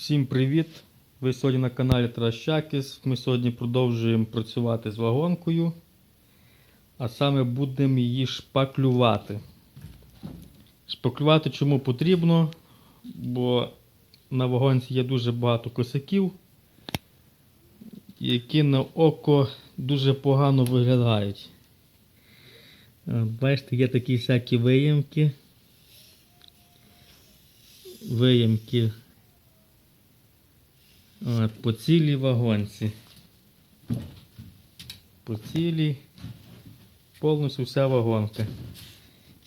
Всім привіт! Ви сьогодні на каналі Тращакіс. Ми сьогодні продовжуємо працювати з вагонкою, а саме будемо її шпаклювати. Шпаклювати чому потрібно, бо на вагонці є дуже багато косяків, які на око дуже погано виглядають. Е, Бачите, є такі всякі виємки. Виємки по цілій вагонці. По цілій повністю вся вагонка.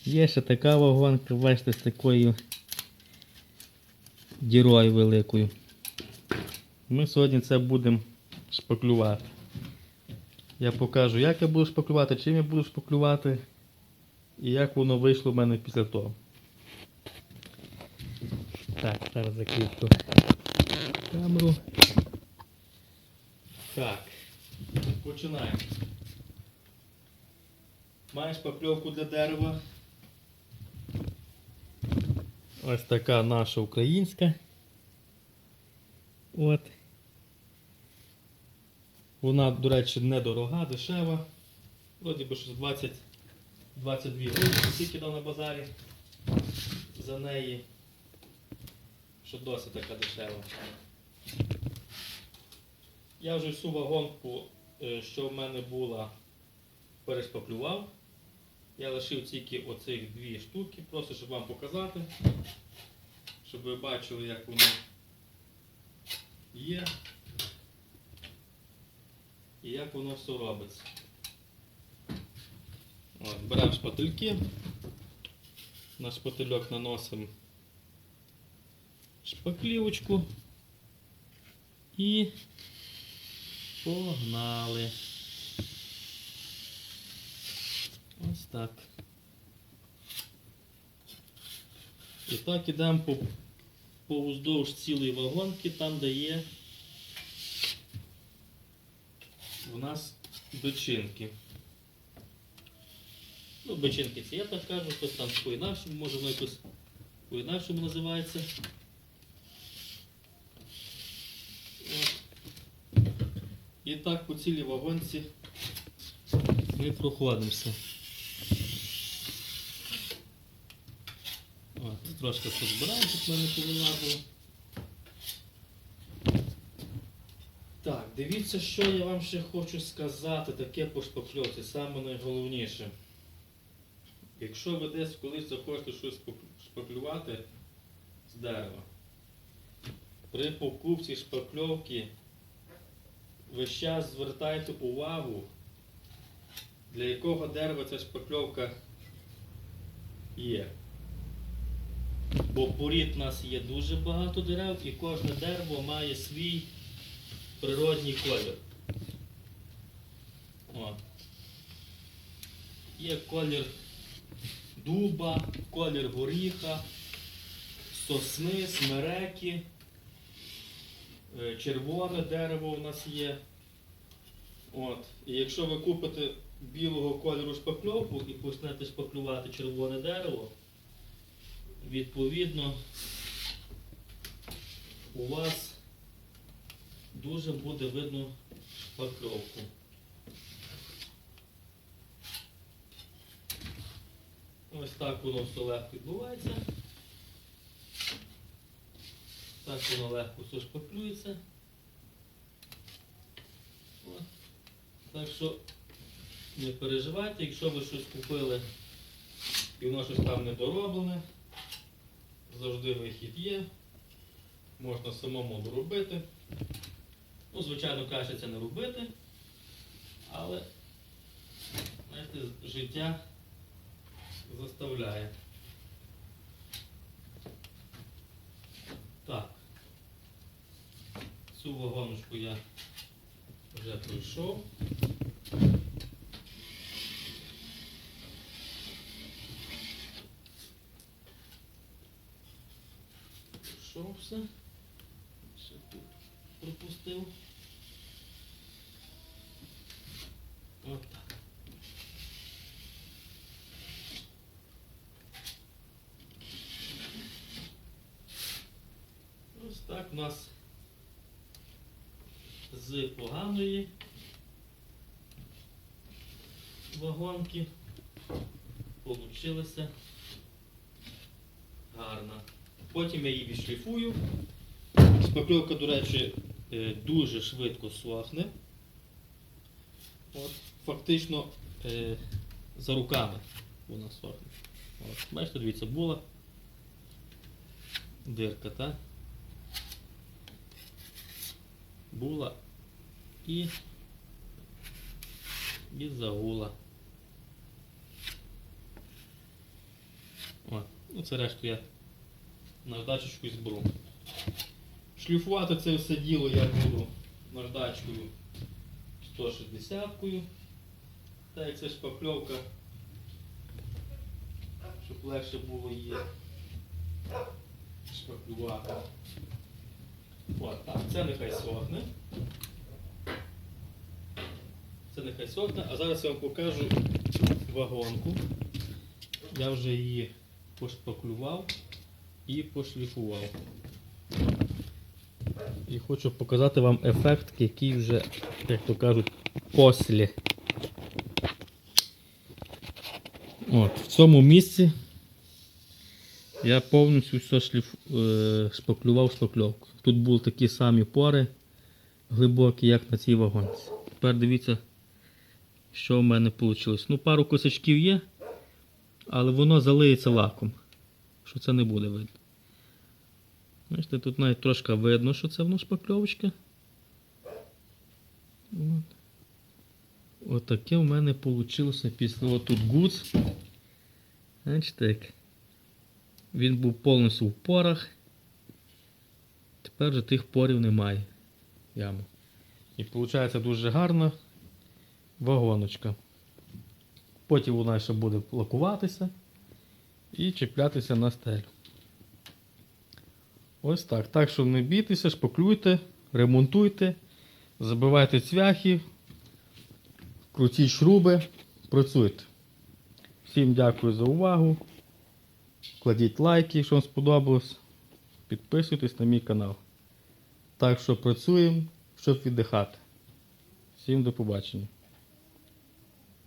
Є ще така вагонка, бачите, з такою дірою великою. Ми сьогодні це будемо шпаклювати. Я покажу, як я буду шпаклювати, чим я буду шпаклювати і як воно вийшло в мене після того. Так, зараз закрию камеру. Так, починаємо. Маєш шпакльовку для дерева. Ось така наша українська. От. Вона, до речі, недорога, дешева. Вроді би щось 20 22 гривні, скільки дав на базарі за неї. Що досить така дешева. Я вже всю вагонку, е, що в мене була, перешпаклював. Я лишив тільки оцих дві штуки, просто щоб вам показати, щоб ви бачили, як воно є і як воно все робиться. От, беремо шпательки, на шпательок наносимо шпаклівочку і погнали. Ось так. І так ідемо по, уздовж цілої вагонки, там де є у нас бичинки. Ну, бичинки це я так кажу, хтось там по-інакшому, може воно якось по-інакшому називається. От. І так по цілій вагонці ми проходимося. От, трошки позбираємо, щоб мене повилазило. Так, дивіться, що я вам ще хочу сказати, таке по шпакльоці, саме найголовніше. Якщо ви десь колись захочете щось шпаклювати з дерева, при покупці шпакльовки ви час звертайте увагу, для якого дерева ця шпакльовка є. Бо порід у нас є дуже багато дерев і кожне дерево має свій природній колір. О. Є колір дуба, колір горіха, сосни, смереки, червоне дерево у нас є. От. І якщо ви купите білого кольору шпакльовку і почнете шпаклювати червоне дерево, відповідно у вас дуже буде видно шпакльовку. Ось так воно все легко відбувається. Так воно легко все шпаклюється. Так що не переживайте, якщо ви щось купили і воно щось там недороблене, завжди вихід є. Можна самому доробити. Ну, звичайно, краще це не робити, але знаєте, життя заставляє. Так. Цю вагоночку я вже пройшов. Пройшов все. Ще тут пропустив. От так. Ось так у нас з поганої вагонки получилося гарно. Потім я її відшліфую. Шпакльовка, до речі, е, дуже швидко сохне. От, фактично е, за руками вона сохне. От, бачите, дивіться, була дирка, так? Була і, і загула. От, ну це решту я наждачечку зберу. Шліфувати це все діло я буду наждачкою 160-кою. Так як це шпакльовка, щоб легше було її шпаклювати. От, так, це нехай сохне. Це нехай сохне, а зараз я вам покажу вагонку. Я вже її пошпаклював і пошліфував. І хочу показати вам ефект, який вже, як то кажуть, після. От, в цьому місці я повністю все шліф, е, шпаклював шпакльовку. Тут були такі самі пори глибокі, як на цій вагонці. Тепер дивіться, що в мене вийшло. Ну, пару косячків є, але воно залиється лаком. Що це не буде видно. Бачите, тут навіть трошки видно, що це воно шпакльовочка. От. Отаке в мене вийшло після отут гуц. Бачите, як він був повністю в порах. Тепер вже тих порів немає. Яму. І виходить дуже гарна вагоночка. Потім вона ще буде лакуватися і чіплятися на стелю. Ось так. Так що не бійтеся, шпаклюйте, ремонтуйте, забивайте цвяхи, крутіть шруби, працюйте. Всім дякую за увагу. Кладіть лайки, якщо вам сподобалось. Підписуйтесь на мій канал. Так що працюємо, щоб віддихати. Всім до побачення.